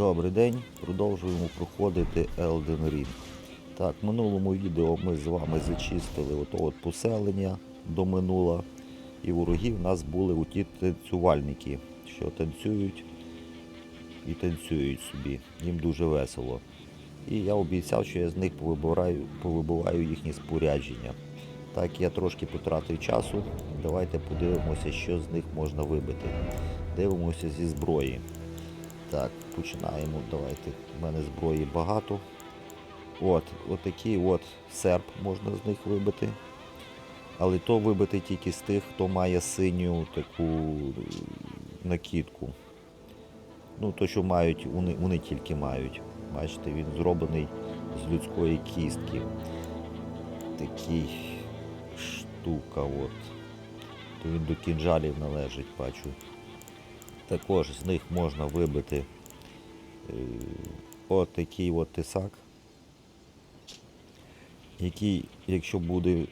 Добрий день, продовжуємо проходити Elden Ring. Так, в минулому відео ми з вами зачистили ото от поселення до минула. І ворогів у нас були оті танцювальники, що танцюють і танцюють собі. Їм дуже весело. І я обіцяв, що я з них повибираю, повибиваю їхні спорядження. Так я трошки потратив часу. Давайте подивимося, що з них можна вибити. Дивимося зі зброї. Так, починаємо. Давайте. У мене зброї багато. От, отакий от серп можна з них вибити. Але то вибити тільки з тих, хто має синю таку е, накидку. Ну, то, що мають, вони, вони тільки мають. Бачите, він зроблений з людської кістки. Такий штука, от. То він до кінжалів належить, бачу. Також з них можна вибити е, от от тисак, який, якщо буде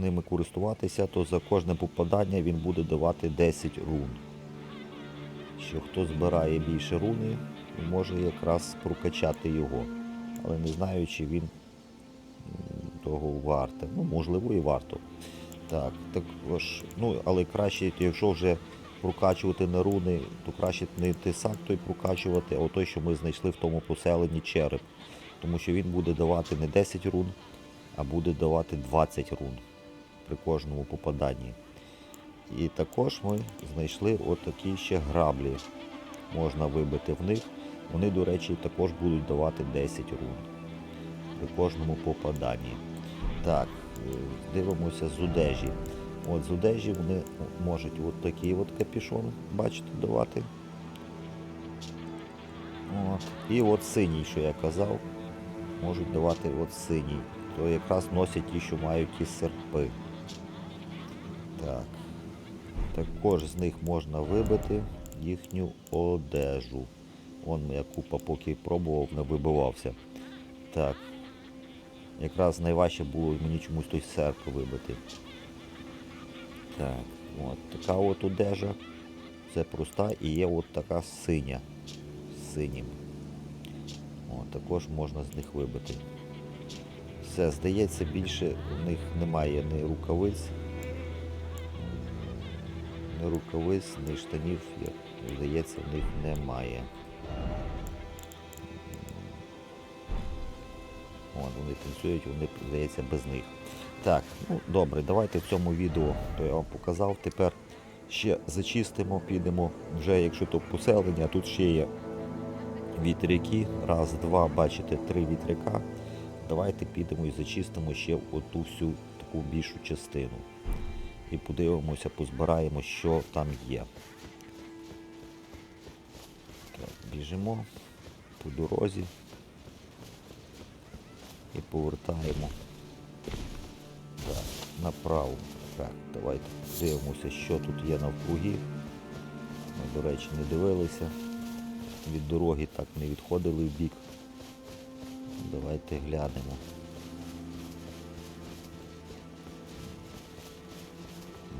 ними користуватися, то за кожне попадання він буде давати 10 рун. Що хто збирає більше руни, може якраз прокачати його. Але не знаю, чи він того варте. Ну, можливо, і варто. Так, також, ну, але краще, якщо вже прокачувати на руни, то краще не тисак той прокачувати, а той, що ми знайшли в тому поселенні череп. Тому що він буде давати не 10 рун, а буде давати 20 рун при кожному попаданні. І також ми знайшли отакі ще граблі. Можна вибити в них. Вони, до речі, також будуть давати 10 рун при кожному попаданні. Так, е, дивимося з одежі. От з одежі вони можуть от такий от капюшон, бачите, давати. От. І от синій, що я казав, можуть давати от синій. То якраз носять ті, що мають ті серпи. Так. Також з них можна вибити їхню одежу. Вон моя купа, поки пробував, не вибивався. Так. Якраз найважче було мені чомусь той серп вибити. Так, от така от одежа. Це проста і є от така синя. З синім. От, також можна з них вибити. Все, здається, більше в них немає ні рукавиць, ні рукавиць, ні штанів, як здається, в них немає. От, вони танцюють, вони, здається, без них. Так, ну добре, давайте в цьому відео, то я вам показав. Тепер ще зачистимо, підемо. Вже якщо то поселення, тут ще є вітряки. Раз, два, бачите, три вітряка. Давайте підемо і зачистимо ще оту всю таку більшу частину. І подивимося, позбираємо, що там є. Так, біжимо по дорозі і повертаємо. Направо. Так, давайте дивимося, що тут є навкруги. Ми, до речі, не дивилися. Від дороги так не відходили в бік. Давайте глянемо.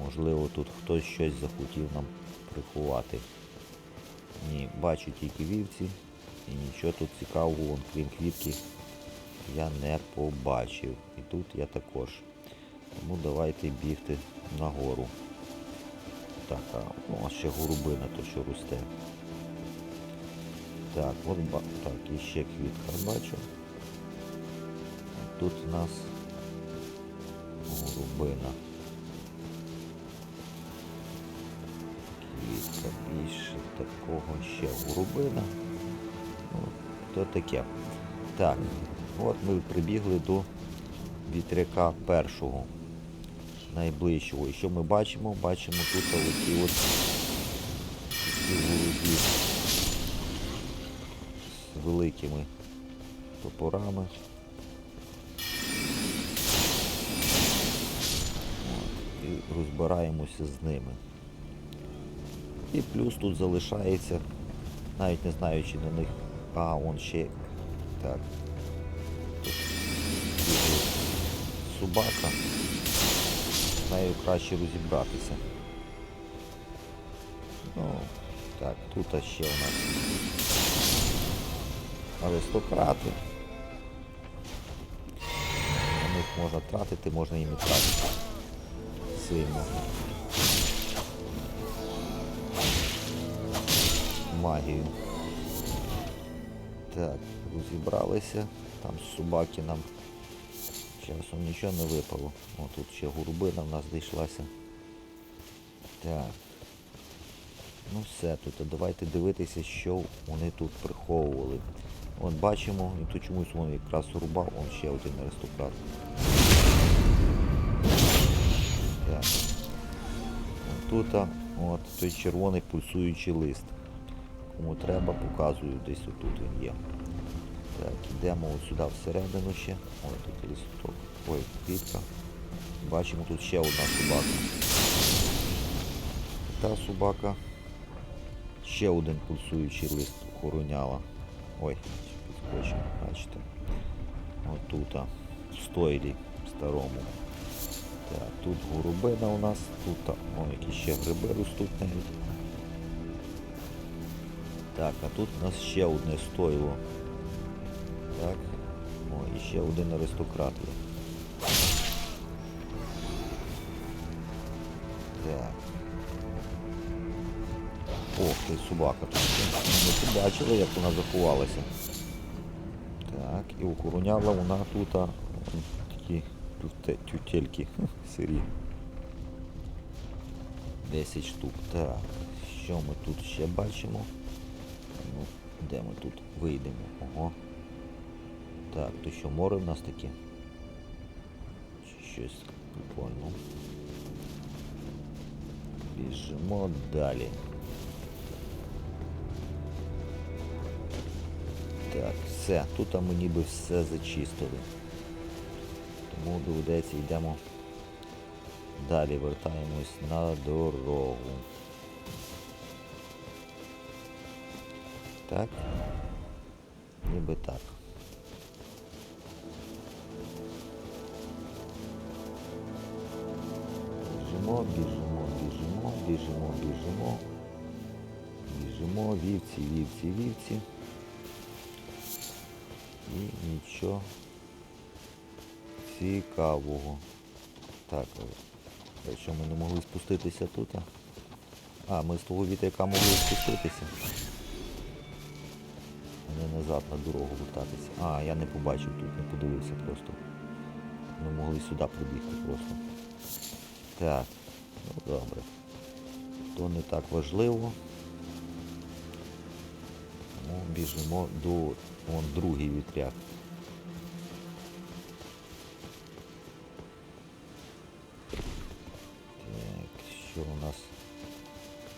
Можливо, тут хтось щось захотів нам приховати. Ні, бачу тільки вівці і нічого тут цікавого, вон, крім квітки, я не побачив. І тут я також. Тому давайте бігти нагору. Так, а ну, а ще голубина, то що росте. Так, от так, і квітка бачу. Тут у нас голубина. Квітка більше такого ще голубина. Ну, то таке. Так, от ми прибігли до вітряка першого, найближчого. І що ми бачимо? Бачимо тут оті от голубі з великими топорами. От, і розбираємося з ними. І плюс тут залишається, навіть не знаючи на них, а он ще так. Тут собака. Нею краще розібратися. Ну, так, тут ще у нас аристократи. На них можна тратити, можна і тратити. Сильно. Магію. Так, розібралися. Там собаки нам часом нічого не випало. О, тут ще гурбина в нас знайшлася. Так. Ну все тут, давайте дивитися, що вони тут приховували. От бачимо, і тут чомусь він якраз рубав, он ще один аристократ. Тут от той червоний пульсуючий лист. Кому треба, показую, десь отут він є. Так, йдемо от сюди всередину ще. Ой, тут листок. Ой, квітка. Бачимо тут ще одна собака. Та собака. Ще один пульсуючий лист охороняла. Ой, підскочив, бачите. Отут, в стойлі старому. Так, тут горобина у нас, тут о, які ще гриби ростуть навіть. Так, а тут у нас ще одне стойло. Так. О, і ще один аристократ є. Так. Ох, ти собака тут. Ми побачили, як вона заховалася. Так, і охороняла вона тут а, такі тюте- тютельки сирі. 10 штук. Так, що ми тут ще бачимо? Ну, де ми тут вийдемо? Ого. Так, то що море в нас таке? Щось прикольно? Біжимо далі. Так, все, тут ми ніби все зачистили. Тому доведеться йдемо далі, вертаємось на дорогу. Так? Ніби так. Біжимо, біжимо, біжимо, біжимо, біжимо. Біжимо, вівці, вівці, вівці. І нічого цікавого. Так, а що ми не могли спуститися тут? а? Ми з того вітряка могли спуститися. Не назад на дорогу вертатися. А, я не побачив тут, не подивився просто. Ми могли сюди прибігти просто. Так, ну добре. То не так важливо. Тому біжимо до вон другий вітряк. Так, що у нас?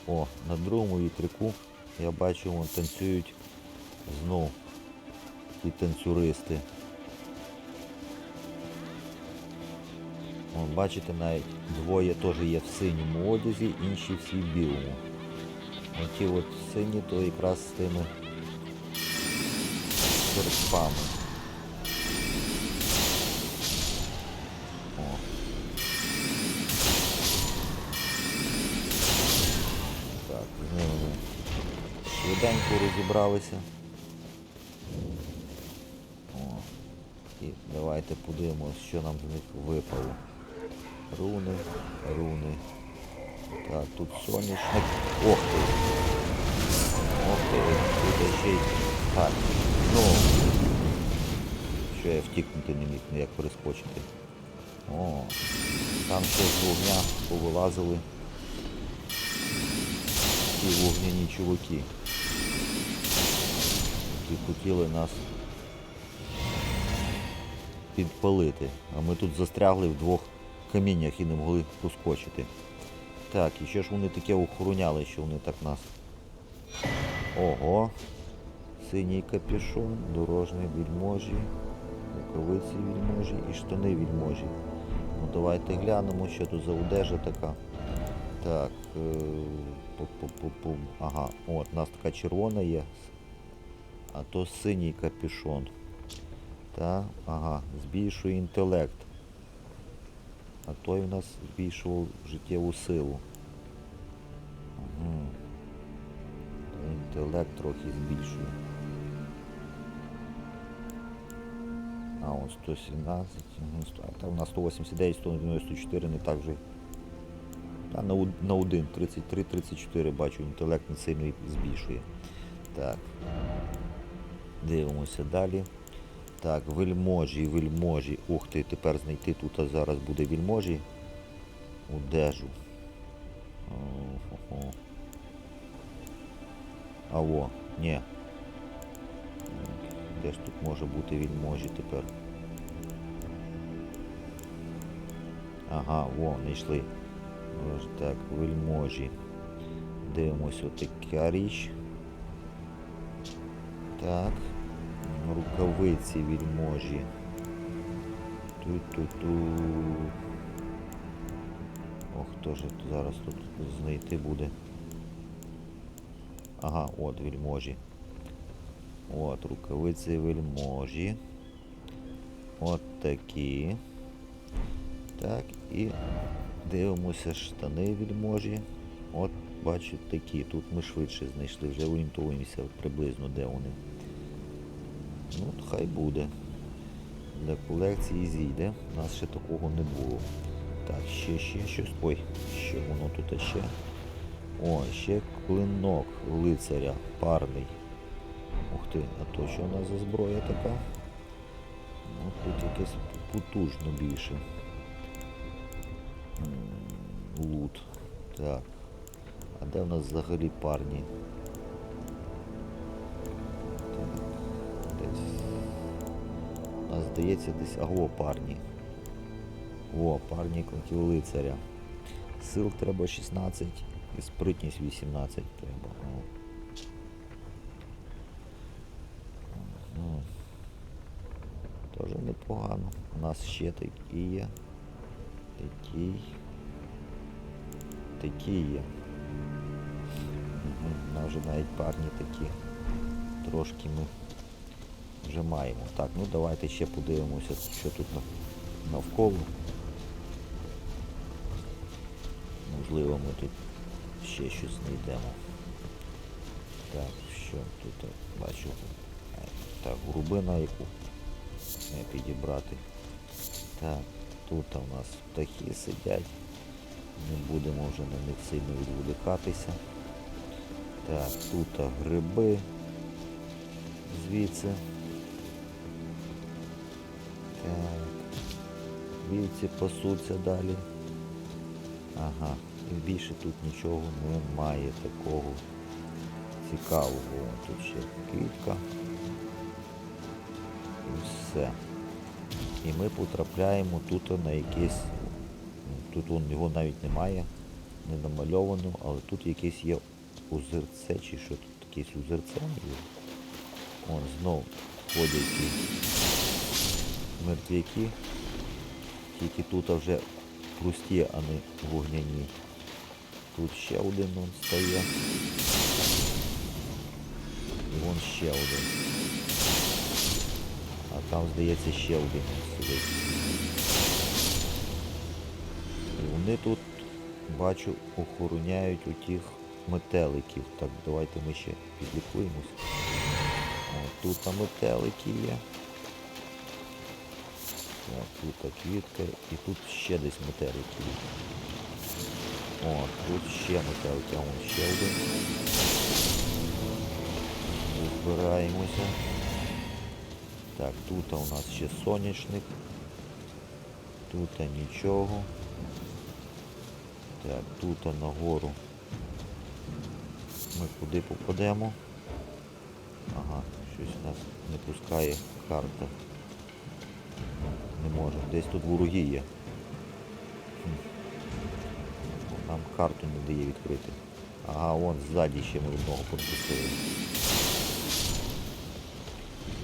О, на другому вітряку я бачу, вон танцюють знов ті танцюристи. Бачите, навіть двоє теж є в синьому одязі, інші всі в білому. Оті от сині, то якраз з тими серпами. О. Так, з ними ми швиденько розібралися. О. І давайте подивимось, що нам з них випало. Руни, руни. Так, тут соняшник. Ох ти! Ох ти, тут ще й... Так, ну. Що я втікнути не міг, ніяк перескочити. О, там ще з вогня повилазили. Ті вогняні чуваки. Які хотіли нас підпалити. А ми тут застрягли в двох каміннях і не могли проскочити. Так, і що ж вони таке охороняли, що вони так нас. Ого. Синій капюшон, дорожні вільможі, рукавиці вільможі і штани вільможі. Ну давайте глянемо, що тут за одежа така. Так. е, пу-пу-пу-пу. Ага, от, у нас така червона є. А то синій капюшон. Так, ага, збільшує інтелект. А той у нас збільшував життєву силу. Угу. Інтелект трохи збільшує. А, он 117, мгм, а там на 189, 194 не так вже. Та на, од- на 1, 33, 34 бачу, інтелект не сильно збільшує. Так. Дивимося далі. Так, вельможі, вельможі. Ух ти, тепер знайти тут а зараз буде вельможі. Одежу. О-хо-хо. А во, ні. Де ж тут може бути вельможі тепер? Ага, во, знайшли. Так, вельможі. Дивимось отака річ. Так. Рукавиці вельможі. Ту-ту-ту. Ох, хто ж зараз тут знайти буде. Ага, от вельможі. От, рукавиці вельможі. От такі. Так, і дивимося штани вельможі. От, бачу такі. Тут ми швидше знайшли, вже орієнтуємося приблизно де вони. Ну, хай буде. Для колекції зійде. У нас ще такого не було. Так, ще, ще щось. Ой, що воно тут ще? О, ще клинок лицаря парний. Ух ти, а то що у нас за зброя така? Ну, тут якесь потужно більше. Лут. Так. А де в нас взагалі парні? Здається десь. Аго, парні. О, парні лицаря. Сил треба 16 і спритність 18 треба. О. Ну, Теж непогано. У нас ще такі є. Такий. Такі є. У нас вже навіть парні такі. Трошки ми вже маємо. Так, ну давайте ще подивимося, що тут навколо. Можливо, ми тут ще щось знайдемо. Так, що тут бачу? Е, Так, грубина яку підібрати. Так, тут у нас птахи сидять. Не будемо вже на них сильно відволікатися. Так, тут гриби звідси. Вівці пасуться далі. Ага, і більше тут нічого немає такого цікавого. Тут ще квітка. І все. І ми потрапляємо тут на ну, Тут його навіть немає, не намальовано, але тут якесь є озерце чи що тут якесь озерце. Вон знов ходять мертвяки. Тільки тут вже прості, а не вогняні. Тут ще один он стає. І вон ще один. А там, здається, ще один сидить. І вони тут, бачу, охороняють у тих метеликів. Так, давайте ми ще підлікуємось. Тут там метелики є. Тут квітка і тут ще десь метелики. О, тут ще метелики, а вон ще один. Збираємося. Так, тут у нас ще соняшник. Тут нічого. Так, тут нагору. Ми куди попадемо? Ага, щось нас не пускає карта. Не може. Десь тут вороги є. Нам карту не дає відкрити. Ага, вон ззаді ще ми одного пропустили.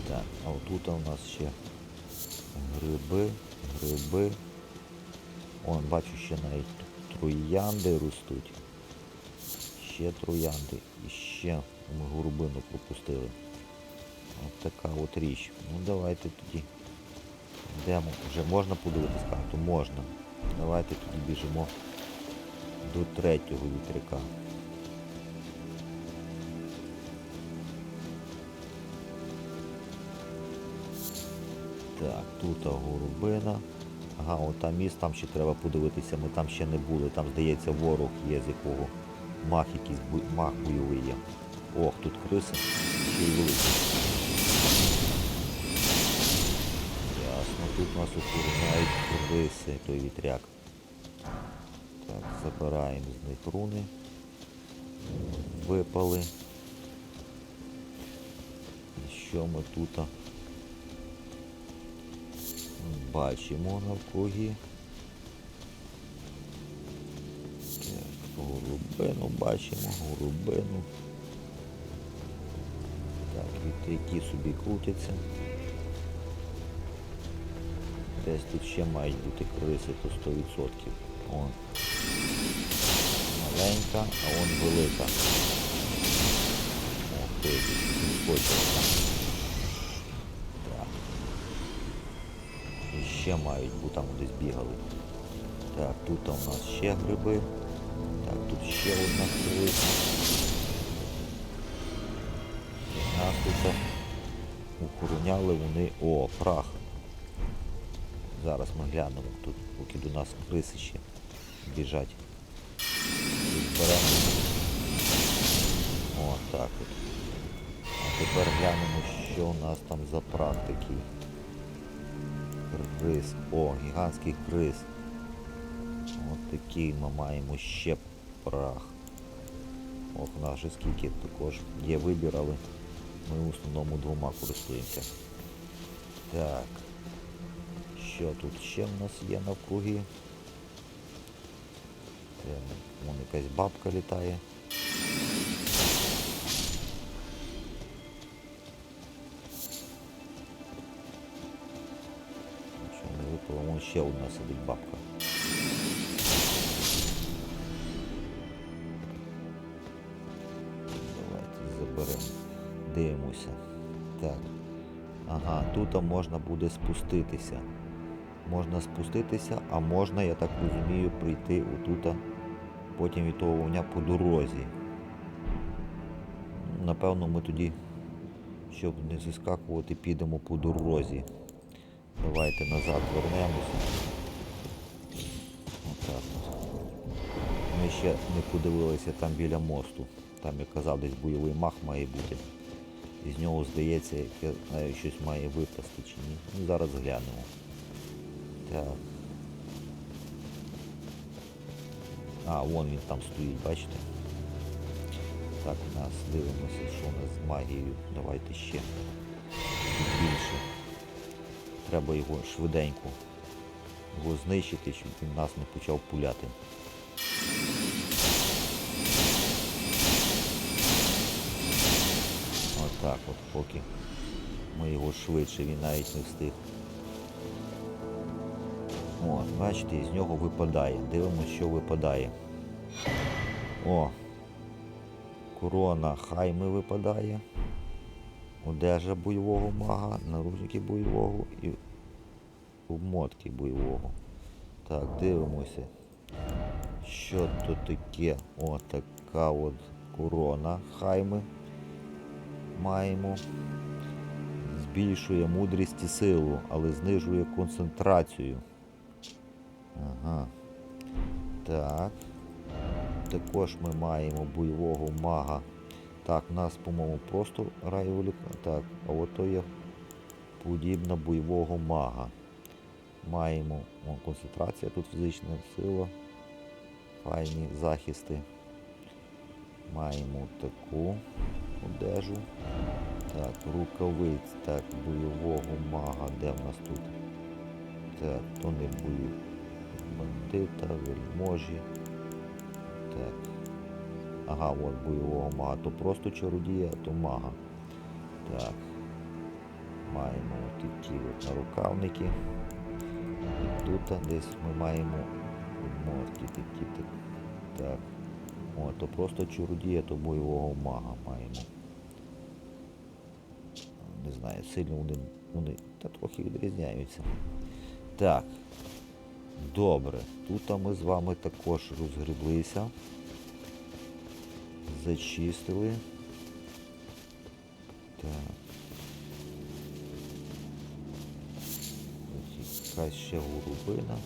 Так, а отут у нас ще гриби, гриби. Вон, бачу, ще навіть троянди ростуть. Ще троянди. І ще ми горбину пропустили. От така от річ. Ну давайте тоді йдемо. Вже можна подивитись карту? Можна. Давайте тоді біжимо до третього вітряка. Так. Тут голубина. Ага, от міст, там ще треба подивитися, ми там ще не були. Там, здається, ворог є, з якого мах якийсь мах бойовий є. Ох, тут криси. Ще й. Тут нас охороняють криси, той вітряк. Так, забираємо з них руни. Випали. І що ми тут? Бачимо навкруги. Голубину бачимо, голубину. Так, вітряки собі крутяться. Десь тут ще мають бути криси, то 100%. Он. Маленька, а он велика. Ох ти, скочила. Так. І ще мають, бо там десь бігали. Так, тут у нас ще гриби. Так, тут ще одна криса. Нас тут охороняли вони. О, прах. Зараз ми глянемо тут, поки до нас криси ще біжать. Тут беремо. О, так от. А тепер глянемо, що у нас там за прах такий. Крис. О, гігантський крис. От такий ми маємо ще прах. Ох, у же скільки також є вибір, але ми в основному двома користуємося. Так. Що тут ще в нас є навкруги? Вон якась бабка літає. Нічого не випало, вон ще одна сидить бабка. Давайте заберемо. Дивимося. Так. Ага, тут можна буде спуститися. Можна спуститися, а можна, я так розумію, прийти отут, потім від того вогня по дорозі. Напевно, ми тоді, щоб не зіскакувати, підемо по дорозі. Давайте назад вернемося. Ми ще не подивилися там біля мосту. Там, я казав, десь бойовий мах має бути. І з нього, здається, як я знаю, щось має випасти чи ні. Ну, зараз глянемо. Так. А, вон він там стоїть, бачите? Так, у нас дивимося, що у нас з магією. Давайте ще більше. Треба його швиденько його знищити, щоб він нас не почав пуляти. Отак от, поки ми його швидше, він навіть не встиг. О, бачите, з нього випадає. Дивимося, що випадає. О! Корона хайми випадає. Одежа бойового мага, наручники бойового і обмотки бойового. Так, дивимося. Що тут таке? О, така от корона хайми. Маємо. Збільшує мудрість і силу, але знижує концентрацію. Ага. Так. Також ми маємо бойового мага. Так, у нас, по-моєму, просто райоліка. Так, а от то є подібна бойового мага. Маємо о, концентрація, тут фізична сила. Файні захисти. Маємо таку одежу. Так, рукавиць, так, бойового мага, де в нас тут? Так, то не бою. Бандита, вельможі. Так. Ага, от бойового мага. То просто чародія, то мага. Так. Маємо такі от нарукавники. І тут десь ми маємо обмотки такі. Так. так. О, то просто чародія, то бойового мага маємо. Не знаю, сильно вони, вони та трохи відрізняються. Так. Добре. Тут ми з вами також розгреблися. Зачистили. Так. якась ще голубина.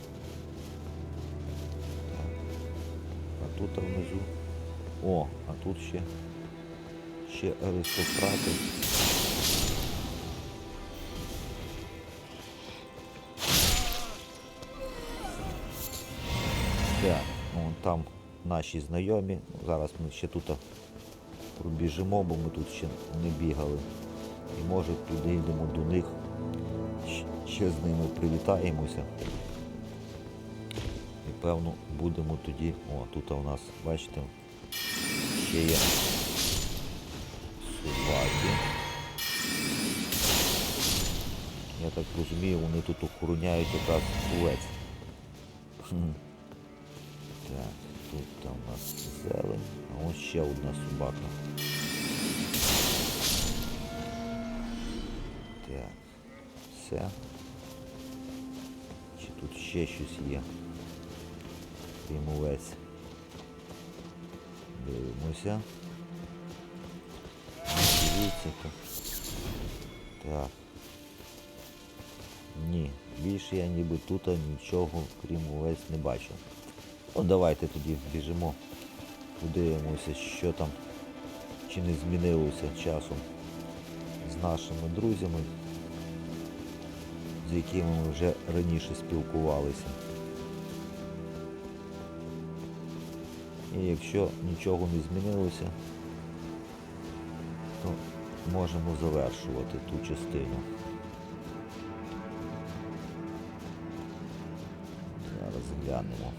Так. А тут внизу. О, а тут ще. Ще аристократи. Там наші знайомі. Зараз ми ще тут пробіжимо, бо ми тут ще не бігали. І може підійдемо до них. Ще з ними привітаємося. І певно будемо тоді. О, тут у нас, бачите, ще є собаки. Я так розумію, вони тут охороняють якраз овець. Тут там у нас зелень, а ось ще одна собака. Так, все. Чи тут ще щось є? Крім овець. Дивимося. Дивіться так. Так. Ні, більше я ніби тут нічого, крім овець, не бачу. Ну давайте тоді біжимо. Подивимося, що там, чи не змінилося часом з нашими друзями, з якими ми вже раніше спілкувалися. І якщо нічого не змінилося, то можемо завершувати ту частину. Зараз глянемо.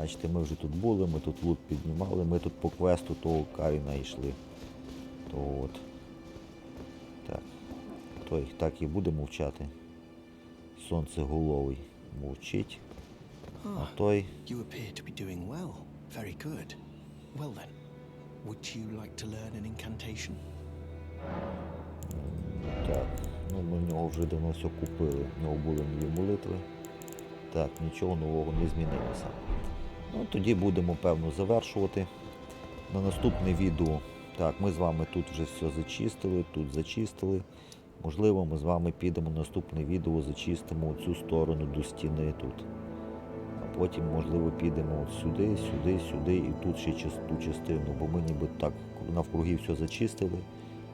Бачите, ми вже тут були, ми тут лут піднімали, ми тут по квесту того Каріна йшли. То от. Так. Той так і буде мовчати. Сонцеголовий мовчить. А Ah, той. you appear to be doing well. Very good. Well then, would you like to learn an incantation? Так. Ну ми в нього вже давно все купили. В нього були нові молитви. Так, нічого нового не змінилося. Ну, тоді будемо, певно, завершувати. На наступне відео. Так, ми з вами тут вже все зачистили, тут зачистили. Можливо, ми з вами підемо на наступне відео, зачистимо цю сторону до стіни тут. А потім, можливо, підемо сюди, сюди, сюди і тут ще ту частину, бо ми ніби так навкруги все зачистили,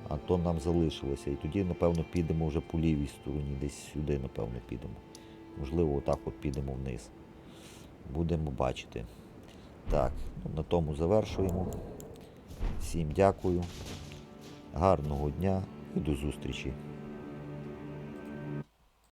а то нам залишилося. І тоді, напевно, підемо вже по лівій стороні, десь сюди, напевно, підемо. Можливо, отак от підемо вниз. Будемо бачити. Так, на тому завершуємо. Всім дякую. Гарного дня і до зустрічі.